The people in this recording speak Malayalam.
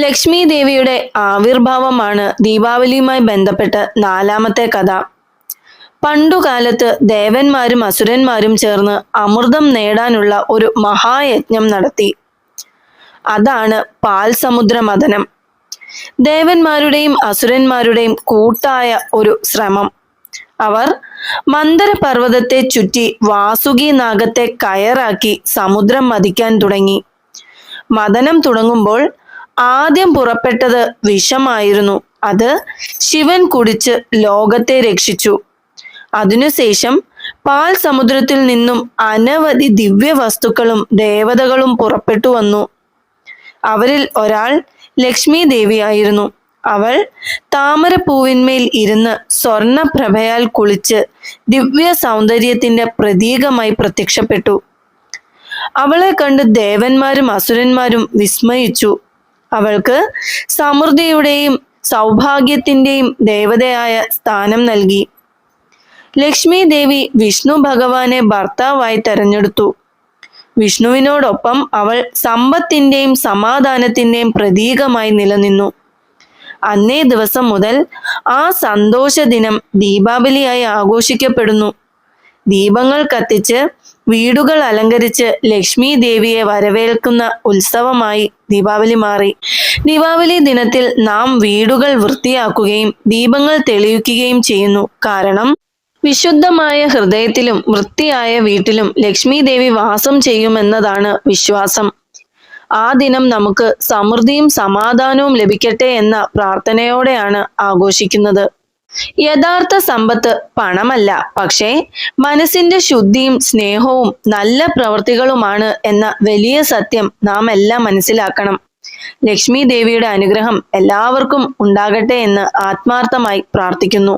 ലക്ഷ്മി ദേവിയുടെ ആവിർഭാവമാണ് ദീപാവലിയുമായി ബന്ധപ്പെട്ട് നാലാമത്തെ കഥ. പണ്ടുകാലത്ത് ദേവന്മാരും അസുരന്മാരും ചേർന്ന് അമൃതം നേടാനുള്ള ഒരു മഹായജ്ഞം നടത്തി. അതാണ് പാൽ സമുദ്ര മഥനം ദേവന്മാരുടെയും അസുരന്മാരുടെയും കൂട്ടായ ഒരു ശ്രമം. അവർ മന്ദരപർവതത്തെ ചുറ്റി വാസുകി നാഗത്തെ കയറാക്കി സമുദ്രം മതിക്കാൻ തുടങ്ങി. മദനം തുടങ്ങുമ്പോൾ ആദ്യം പുറപ്പെട്ടത് വിഷമായിരുന്നു. അത് ശിവൻ കുടിച്ച് ലോകത്തെ രക്ഷിച്ചു. അതിനുശേഷം പാൽ സമുദ്രത്തിൽ നിന്നും അനവധി ദിവ്യ വസ്തുക്കളും ദേവതകളും പുറപ്പെട്ടു വന്നു. അവരിൽ ഒരാൾ ലക്ഷ്മി ദേവിയായിരുന്നു അവൾ താമരപ്പൂവിന്മേൽ ഇരുന്ന് സ്വർണപ്രഭയാൽ കുളിച്ച് ദിവ്യ സൗന്ദര്യത്തിന്റെ പ്രതീകമായി പ്രത്യക്ഷപ്പെട്ടു. അവളെ കണ്ട് ദേവന്മാരും അസുരന്മാരും വിസ്മയിച്ചു. അവൾക്ക് സമൃദ്ധിയുടെയും സൗഭാഗ്യത്തിന്റെയും ദേവതയായ സ്ഥാനം നൽകി. ലക്ഷ്മി ദേവി വിഷ്ണു ഭഗവാനെ ഭർത്താവായി തെരഞ്ഞെടുത്തു. വിഷ്ണുവിനോടൊപ്പം അവൾ സമ്പത്തിന്റെയും സമാധാനത്തിന്റെയും പ്രതീകമായി നിലനിന്നു. അന്നേ ദിവസം മുതൽ ആ സന്തോഷ ദിനം ദീപാവലിയായി ആഘോഷിക്കപ്പെടുന്നു. ദീപങ്ങൾ കത്തിച്ച് വീടുകൾ അലങ്കരിച്ച് ലക്ഷ്മി ദേവിയെ വരവേൽക്കുന്ന ഉത്സവമായി ദീപാവലി മാറി. ദീപാവലി ദിനത്തിൽ നാം വീടുകൾ വൃത്തിയാക്കുകയും ദീപങ്ങൾ തെളിയിക്കുകയും ചെയ്യുന്നു. കാരണം വിശുദ്ധമായ ഹൃദയത്തിലും വൃത്തിയായ വീട്ടിലും ലക്ഷ്മി ദേവി വാസം ചെയ്യുമെന്നതാണ് വിശ്വാസം. ആ ദിനം നമുക്ക് സമൃദ്ധിയും സമാധാനവും ലഭിക്കട്ടെ എന്ന പ്രാർത്ഥനയോടെയാണ് ആഘോഷിക്കുന്നത്. യഥാർത്ഥ സമ്പത്ത് പണമല്ല പക്ഷേ മനസ്സിന്റെ ശുദ്ധിയും സ്നേഹവും നല്ല പ്രവൃത്തികളുമാണ് എന്ന വലിയ സത്യം നാം എല്ലാം മനസ്സിലാക്കണം. ലക്ഷ്മി ദേവിയുടെ അനുഗ്രഹം എല്ലാവർക്കും ഉണ്ടാകട്ടെ എന്ന് ആത്മാർത്ഥമായി പ്രാർത്ഥിക്കുന്നു.